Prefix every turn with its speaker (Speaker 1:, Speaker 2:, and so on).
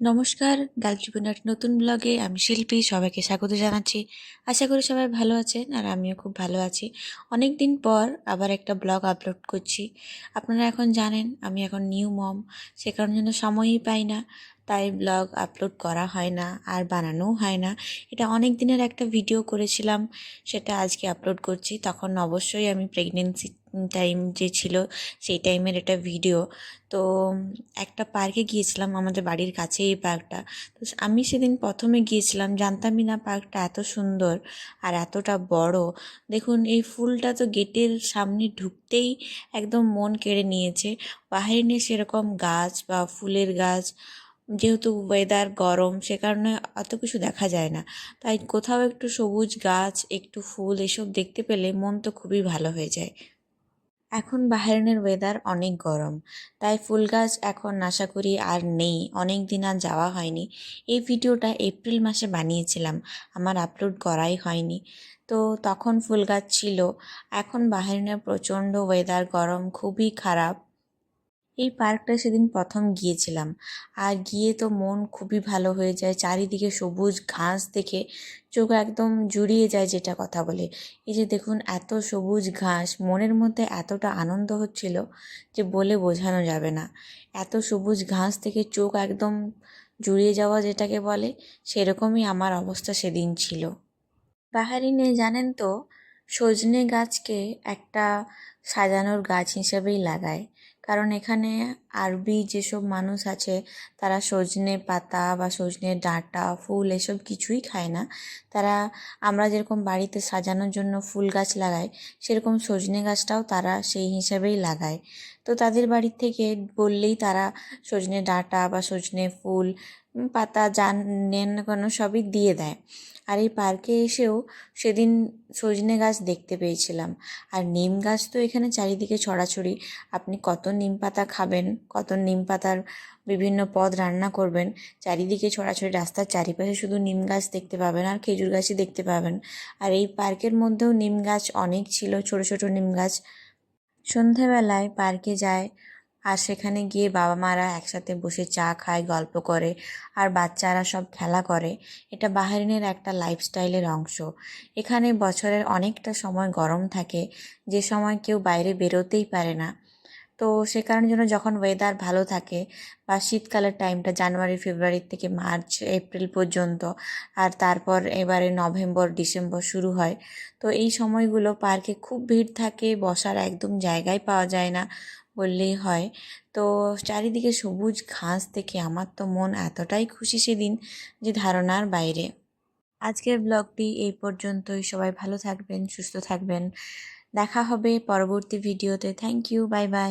Speaker 1: নমস্কার গালট্রিপুনার নতুন ব্লগে আমি শিল্পী সবাইকে স্বাগত জানাচ্ছি। আশা করি সবাই ভালো আছেন আর আমিও খুব ভালো আছি। অনেক দিন পর আবার একটা ব্লগ আপলোড করছি। আপনারা এখন জানেন, আমি এখন নিউ মম, সে কারণের জন্য সময়ই পাই না। তাই ব্লগ আপলোড করা হয় না আর বানানোও হয় না। এটা অনেক দিনের একটা ভিডিও করেছিলাম, সেটা আজকে আপলোড করছি। তখন অবশ্যই আমি প্রেগনেন্সি টাইম যে ছিল, সেই টাইমের এটা ভিডিও তো, একটা পার্কে গিয়েছিলাম, আমাদের বাড়ির কাছে এই পার্কটা তো আমি সেদিন প্রথমে গিয়েছিলাম, জানতামই না পার্কটা এত সুন্দর আর এতটা বড়। দেখুন, এই ফুলটা তো গেটের সামনে ঢুকতেই একদম মন কেড়ে নিয়েছে। বাহিরে সেরকম গাছ বা ফুলের গাছ যেহেতু ওয়েদার গরম, সে কারণে অত কিছু দেখা যায় না। তাই কোথাও একটু সবুজ গাছ, একটু ফুল এসব দেখতে পেলে মন তো খুবই ভালো হয়ে যায়। এখন বাহারিনের ওয়েদার অনেক গরম, তাই ফুল গাছ এখন আশা করি আর নেই অনেক দিন আর যাওয়া হয়নি। এই ভিডিওটা এপ্রিল মাসে বানিয়েছিলাম, আমার আপলোড করাই হয়নি। তো তখন ফুল গাছ ছিল, এখন বাহারিনের প্রচণ্ড ওয়েদার গরম, খুবই খারাপ। এই পার্কটা সেদিন প্রথম গিয়েছিলাম। আর গিয়ে তো মন খুবই ভালো হয়ে যায়। চারিদিকে সবুজ ঘাস দেখে চোখ একদম জুড়িয়ে যায় যেটা কথা বলে। এই যে দেখুন, এত সবুজ ঘাস, মনের মধ্যে এতটা আনন্দ হচ্ছিল যে বলে বোঝানো যাবে না। এত সবুজ ঘাস থেকে চোখ একদম জুড়িয়ে যাওয়া যেটাকে বলে, সেরকমই আমার অবস্থা সেদিন ছিল। বাহারিনে জানেন তো, সজনে গাছকে একটা সাজানোর গাছ হিসেবেই লাগায়। কারণ এখানে আরবি যেসব মানুষ আছে, তারা সজনে পাতা বা সজনে ডাঁটা, ফুল এসব কিছুই খায় না। তারা, আমরা যেরকম বাড়িতে সাজানোর জন্য ফুল গাছ লাগাই, সেরকম সজনে গাছটাও তারা সেই হিসাবেই লাগায়। তো তাদের বাড়ির থেকে বললেই তারা সজনে ডাঁটা বা সজনে ফুল পাতা যা নেন কেন সবই দিয়ে দেয়। আর এই পার্কে এসেও সেদিন সজনে গাছ দেখতে পেয়েছিলাম। আর নিম গাছ তো এখানে চারিদিকে ছড়াছড়ি। আপনি কত নিম পাতা খাবেন, কত নিম পাতার বিভিন্ন পদ রান্না করবেন, চারিদিকে ছড়াছড়ি, রাস্তার চারিপাশে শুধু নিম গাছ দেখতে পাবেন আর খেজুর গাছই দেখতে পাবেন। আর এই পার্কের মধ্যেও নিম গাছ অনেক ছিল, ছোট ছোট নিম গাছ। সন্ধেবেলায় পার্কে যায় আর সেখানে গিয়ে বাবা মারা একসাথে বসে চা খায়, গল্প করে আর বাচ্চারা সব খেলা করে। এটা বাহারিনের একটা লাইফস্টাইলের অংশ। এখানে বছরের অনেকটা সময় গরম থাকে, যে সময় কেউ বাইরে বেরোতেই পারে না। তো সে কারণের জন্য যখন ওয়েদার ভালো থাকে বা শীতকালের টাইমটা জানুয়ারি ফেব্রুয়ারি থেকে মার্চ এপ্রিল পর্যন্ত আর তারপর এবারে নভেম্বর ডিসেম্বর শুরু হয়, তো এই সময়গুলো পার্কে খুব ভিড় থাকে, বসার একদম জায়গায় পাওয়া যায় না বললেই হয়। তো চারিদিকে সবুজ ঘাস দেখে আমার তো মন এতটাই খুশি সেদিন যে ধারণার বাইরে। আজকের ব্লগটি এই পর্যন্তই, সবাই ভালো থাকবেন, সুস্থ থাকবেন। দেখা হবে পরবর্তী ভিডিওতে থ্যাংক ইউ বাই বাই